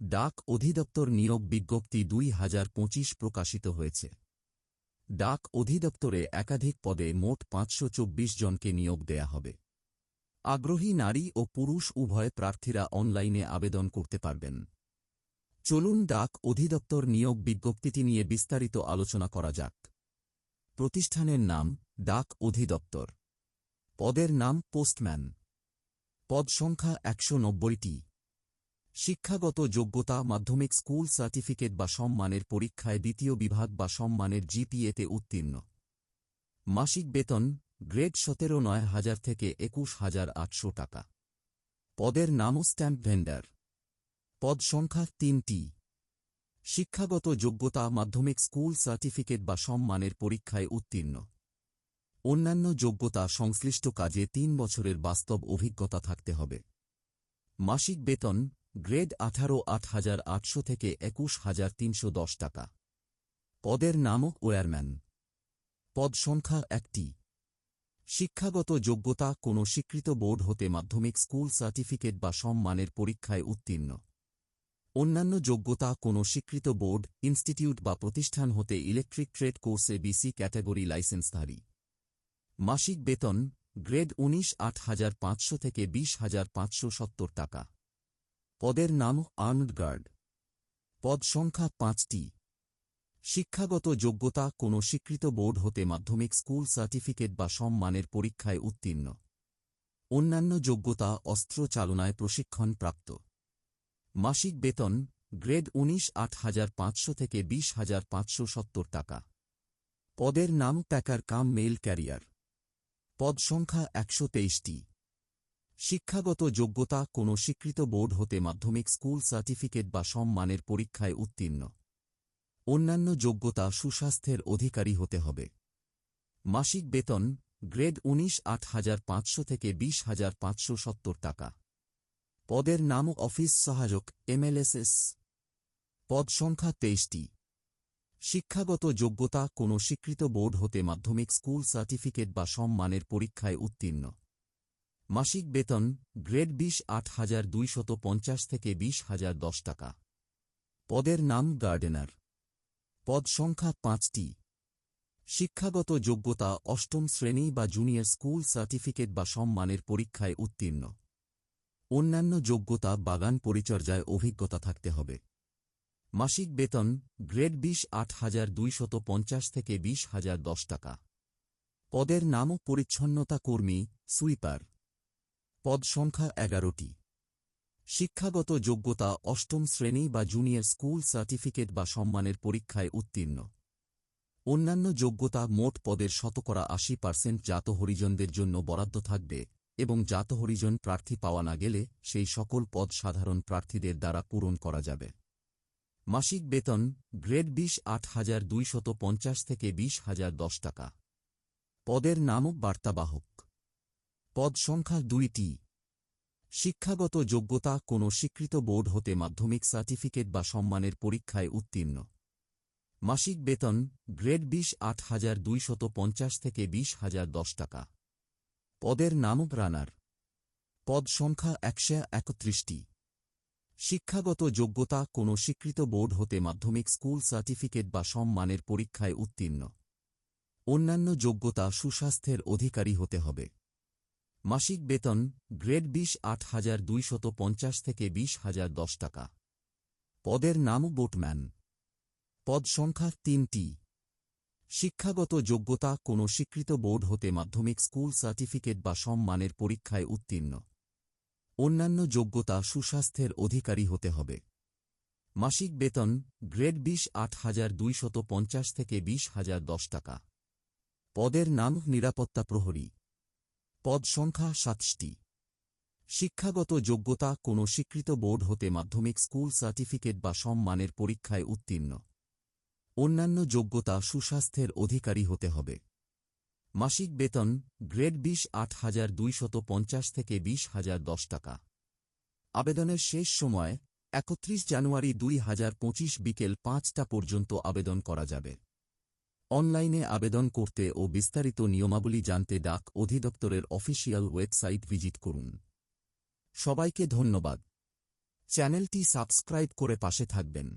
ডাক অধিদপ্তর নিয়োগ বিজ্ঞপ্তি দুই হাজার পঁচিশ প্রকাশিত হয়েছে। ডাক অধিদপ্তরে একাধিক পদে মোট পাঁচশো চব্বিশ জনকে নিয়োগ দেয়া হবে। আগ্রহী নারী ও পুরুষ উভয় প্রার্থীরা অনলাইনে আবেদন করতে পারবেন। চলুন ডাক অধিদপ্তর নিয়োগ বিজ্ঞপ্তিটি নিয়ে বিস্তারিত আলোচনা করা যাক। প্রতিষ্ঠানের নাম ডাক অধিদপ্তর। পদের নাম পোস্টম্যান। পদ সংখ্যা একশো নব্বইটি। শিক্ষাগত যোগ্যতা, মাধ্যমিক স্কুল সার্টিফিকেট বা সম্মানের পরীক্ষায় দ্বিতীয় বিভাগ বা সম্মানের জিপিএতে উত্তীর্ণ। মাসিক বেতন, গ্রেড সতেরো নয় হাজার থেকে একুশ হাজার আটশো টাকা। পদের নামও স্ট্যাম্প ভেন্ডার। পদ সংখ্যা তিনটি। শিক্ষাগত যোগ্যতা, মাধ্যমিক স্কুল সার্টিফিকেট বা সম্মানের পরীক্ষায় উত্তীর্ণ। অন্যান্য যোগ্যতা, সংশ্লিষ্ট কাজে তিন বছরের বাস্তব অভিজ্ঞতা থাকতে হবে। মাসিক বেতন গ্রেড আঠারো আট হাজার আটশো থেকে একুশ হাজার তিনশো দশ টাকা। পদের নামক ওয়ারম্যান। পদ সংখ্যা একটি। শিক্ষাগত যোগ্যতা কোনো স্বীকৃত বোর্ড হতে মাধ্যমিক স্কুল সার্টিফিকেট বা সম্মানের পরীক্ষায় উত্তীর্ণ। অন্যান্য যোগ্যতা কোনো স্বীকৃত বোর্ড, ইনস্টিটিউট বা প্রতিষ্ঠান হতে ইলেকট্রিক ট্রেড কোর্সে বিসি ক্যাটাগরি লাইসেন্সধারী। মাসিক বেতন, গ্রেড উনিশ আট হাজার পাঁচশো থেকে বিশ হাজার পাঁচশো সত্তর টাকা। পদের নাম আর্মড গার্ড পদ সংখ্যা পাঁচটি। শিক্ষাগত যোগ্যতা কোনো স্বীকৃত বোর্ড হতে মাধ্যমিক স্কুল সার্টিফিকেট বা সম্মানের পরীক্ষায় উত্তীর্ণ। অন্যান্য যোগ্যতা অস্ত্র চালনায় প্রশিক্ষণ প্রাপ্ত। মাসিক বেতন গ্রেড উনিশ আট হাজার পাঁচশো থেকে বিশ হাজার পাঁচশো সত্তর টাকা। পদের নাম প্যাকার কাম মেল ক্যারিয়ার। পদ সংখ্যা একশো তেইশটি। শিক্ষাগত যোগ্যতা কোনো স্বীকৃত বোর্ড হতে মাধ্যমিক স্কুল সার্টিফিকেট বা সম্মানের পরীক্ষায় উত্তীর্ণ। অন্যান্য যোগ্যতা সুস্বাস্থ্যের অধিকারী হতে হবে। মাসিক বেতন, গ্রেড উনিশ আট হাজার পাঁচশো থেকে বিশ হাজার পাঁচশো সত্তর টাকা। পদের নাম অফিস সহায়ক, এমএলএসএস। পদ সংখ্যা তেইশটি। শিক্ষাগত যোগ্যতা কোনো স্বীকৃত বোর্ড হতে মাধ্যমিক স্কুল সার্টিফিকেট বা সম্মানের পরীক্ষায় উত্তীর্ণ। মাসিক বেতন গ্রেড বিশ আট হাজার দুইশত পঞ্চাশ থেকে বিশ হাজার দশ টাকা। পদের নাম গার্ডেনার। পদ সংখ্যা পাঁচটি। শিক্ষাগত যোগ্যতা অষ্টম শ্রেণি বা জুনিয়র স্কুল সার্টিফিকেট বা সম্মানের পরীক্ষায় উত্তীর্ণ। অন্যান্য যোগ্যতা বাগান পরিচর্যায় অভিজ্ঞতা থাকতে হবে। মাসিক বেতন গ্রেড বিশ আট হাজার দুইশত পঞ্চাশ থেকে বিশ হাজার দশ টাকা। পদের নামও পরিচ্ছন্নতা কর্মী, সুইপার। পদ সংখ্যা এগারোটি। শিক্ষাগত যোগ্যতা অষ্টম শ্রেণি বা জুনিয়র স্কুল সার্টিফিকেট বা সম্মানের পরীক্ষায় উত্তীর্ণ। অন্যান্য যোগ্যতা মোট পদের শতকরা আশি পার্সেন্ট জাত হরিজনদের জন্য বরাদ্দ থাকবে এবং জাত হরিজন প্রার্থী পাওয়া না গেলে সেই সকল পদ সাধারণ প্রার্থীদের দ্বারা পূরণ করা যাবে। মাসিক বেতন গ্রেড বিশ আট হাজার দুইশত পঞ্চাশ থেকে বিশ হাজার দশ টাকা। পদের নামক বার্তাবাহক। পদ সংখ্যা দুইটি। শিক্ষাগত যোগ্যতা কোনো স্বীকৃত বোর্ড হতে মাধ্যমিক সার্টিফিকেট বা সম্মানের পরীক্ষায় উত্তীর্ণ। মাসিক বেতন, গ্রেড বিশ আট হাজার দুইশত পঞ্চাশ থেকে বিশ হাজার দশ টাকা। পদের নামক রানার। পদ সংখ্যা একশো একত্রিশটি। শিক্ষাগত যোগ্যতা কোনো স্বীকৃত বোর্ড হতে মাধ্যমিক স্কুল সার্টিফিকেট বা সম্মানের পরীক্ষায় উত্তীর্ণ। অন্যান্য যোগ্যতা সুস্বাস্থ্যের অধিকারী হতে হবে। মাসিক বেতন, গ্রেড বিশ আট হাজার দুইশত পঞ্চাশ থেকে বিশ হাজার দশ টাকা। পদের নাম বোটম্যান। পদ সংখ্যা তিনটি। শিক্ষাগত যোগ্যতা কোনো স্বীকৃত বোর্ড হতে মাধ্যমিক স্কুল সার্টিফিকেট বা সম্মানের পরীক্ষায় উত্তীর্ণ। অন্যান্য যোগ্যতা সুস্বাস্থ্যের অধিকারী হতে হবে। মাসিক বেতন, গ্রেড বিশ আট হাজার দুইশত পঞ্চাশ থেকে বিশ হাজার দশ টাকা। পদের নাম নিরাপত্তা প্রহরী। পদ সংখ্যা সাতটি। শিক্ষাগত যোগ্যতা কোনো স্বীকৃত বোর্ড হতে মাধ্যমিক স্কুল সার্টিফিকেট বা সম্মানের পরীক্ষায় উত্তীর্ণ। অন্যান্য যোগ্যতা সুস্বাস্থ্যের অধিকারী হতে হবে। মাসিক বেতন, গ্রেড বিশ আট হাজার দুইশত পঞ্চাশ থেকে বিশ হাজার দশ টাকা। আবেদনের শেষ সময়, একত্রিশ জানুয়ারি দুই হাজার পঁচিশ বিকেল পাঁচটা পর্যন্ত আবেদন করা যাবে। অনলাইনে আবেদন করতে ও বিস্তারিত নিয়মাবলী জানতে ডাক অধিদপ্তরের অফিসিয়াল ওয়েবসাইট ভিজিট করুন। সবাইকে ধন্যবাদ। চ্যানেলটি সাবস্ক্রাইব করে পাশে থাকবেন।